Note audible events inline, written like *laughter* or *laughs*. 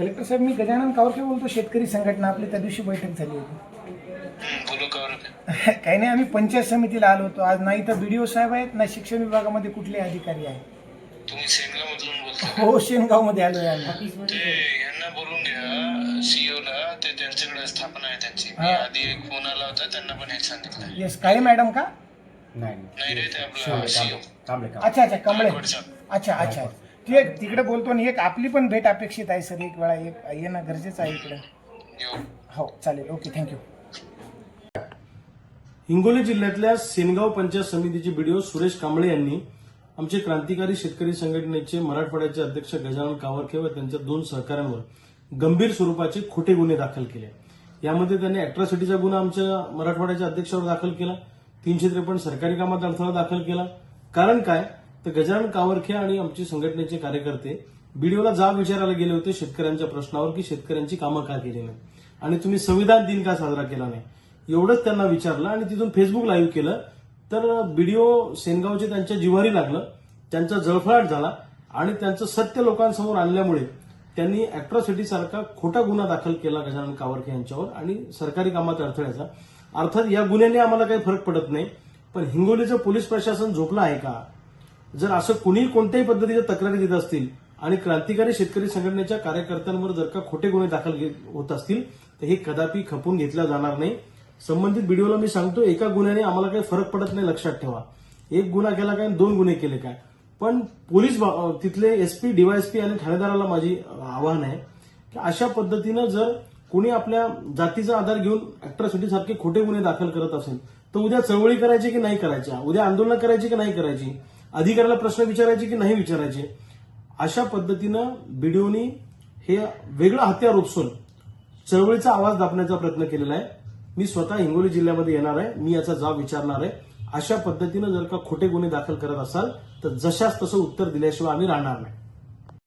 Collector साहेब मी गजानन कावरके बोलतो शेतकरी संघटना. आपली त्या दिवशी बैठक झाली होती. हं, बोलू का बरं? *laughs* काही नाही आम्ही पंचायत समितीला आलो होतो. आज नाही तर बीडीओ साहेब आहेत ना शिक्षण विभागामध्ये कुठले अधिकारी आहेत. तुम्ही सेनगाव मधून बोलता. हो शेनगावमध्ये आलोय आम्ही. ते यांना बोलून घ्या सीईओ ला. ते त्यांच्याकडे स्थापना आहे त्यांची. मी. आधी एक फोन आला होता त्यांना पण हेच सांगितलं येस काळे मॅडम का? नाही कांबळे अच्छा अच्छा कमळे अच्छा अच्छा. ठीक तिकडे बोलतो आणि एक आपली पण भेट अपेक्षित आहे सर एक वेळा एक येणं गरजेचं आहे इकडे. हो चालेल. Okay thank you. हिंगोली जिल्ह्यातल्या सेनगाव पंचायत समितीचे व्हिडिओ सुरेश कांबळे यांनी आमचे क्रांतिकारी शेतकरी संघटनेचे मराठवाड्याचे अध्यक्ष गजानन कावरखे व त्यांच्या दोन सहकाऱ्यांवर गंभीर स्वरूपाचे खोटे गुन्हे दाखल केले. यामध्ये त्यांनी अॅट्रॉसिटीचा गुन्हा आमच्या मराठवाड्याच्या अध्यक्षावर दाखल केला. तीनशे त्रेपन्न सरकारी कामात अडथळा दाखल केला. कारण काय? तर गजानन कावरखे आणि आमचे संघटनेचे कार्यकर्ते बीडीओला जाब विचारायला गेले होते शेतकऱ्यांच्या प्रश्नावर की शेतकऱ्यांची कामं का केली नाही आणि तुम्ही संविधान दिन का साजरा केला नाही? एवढंच त्यांना विचारलं आणि तिथून फेसबुक लाईव्ह केलं. तर बीडीओ सेनगावचे त्यांच्या जिव्हारी लागलं. त्यांचा जळफळाट झाला आणि त्यांचं सत्य लोकांसमोर आणल्यामुळे त्यांनी अॅट्रॉसिटी सारखा खोटा गुन्हा दाखल केला गजानन कावरखे यांच्यावर आणि सरकारी कामात अडथळ्याचा. अर्थात या गुन्ह्याने आम्हाला काही फरक पडत नाही. पण हिंगोलीचं पोलीस प्रशासन झोपलं आहे का? जर असं कुणी कोणत्याही पद्धतीच्या तक्रारी देत असतील आणि क्रांतिकारी शेतकरी संघटनेच्या कार्यकर्त्यांवर जर का खोटे गुन्हे दाखल होत असतील तर हे कदापि खपून घेतलं जाणार नाही. संबंधित व्हिडिओला मी सांगतो एका गुन्ह्याने आम्हाला काही फरक पडत नाही लक्षात ठेवा. एक गुन्हा केला काय दोन गुन्हे केले काय? पण पोलीस बा- तिथले एसपी डीवायएसपी आणि ठाणेदाराला माझी आव्हान आहे की अशा पद्धतीनं जर कोणी आपल्या जातीचा आधार घेऊन अॅट्रॉसिटी सारखे खोटे गुन्हे दाखल करत असेल तर उद्या चळवळी करायची की नाही करायच्या उद्या आंदोलन करायची की नाही करायची? अधिकाऱ्याला प्रश्न विचारायचे की नाही विचारायचे? अशा पद्धतीनं बीडीओनी हे वेगळं हत्यार उपसून चळवळीचा आवाज दाबण्याचा प्रयत्न केलेला आहे. मी स्वतः हिंगोली जिल्ह्यामध्ये येणार आहे. मी याचा जाब विचारणार आहे. अशा पद्धतीनं जर का खोटे गुन्हे दाखल करत असाल तर जशाच तसं उत्तर दिल्याशिवाय आम्ही राहणार नाही.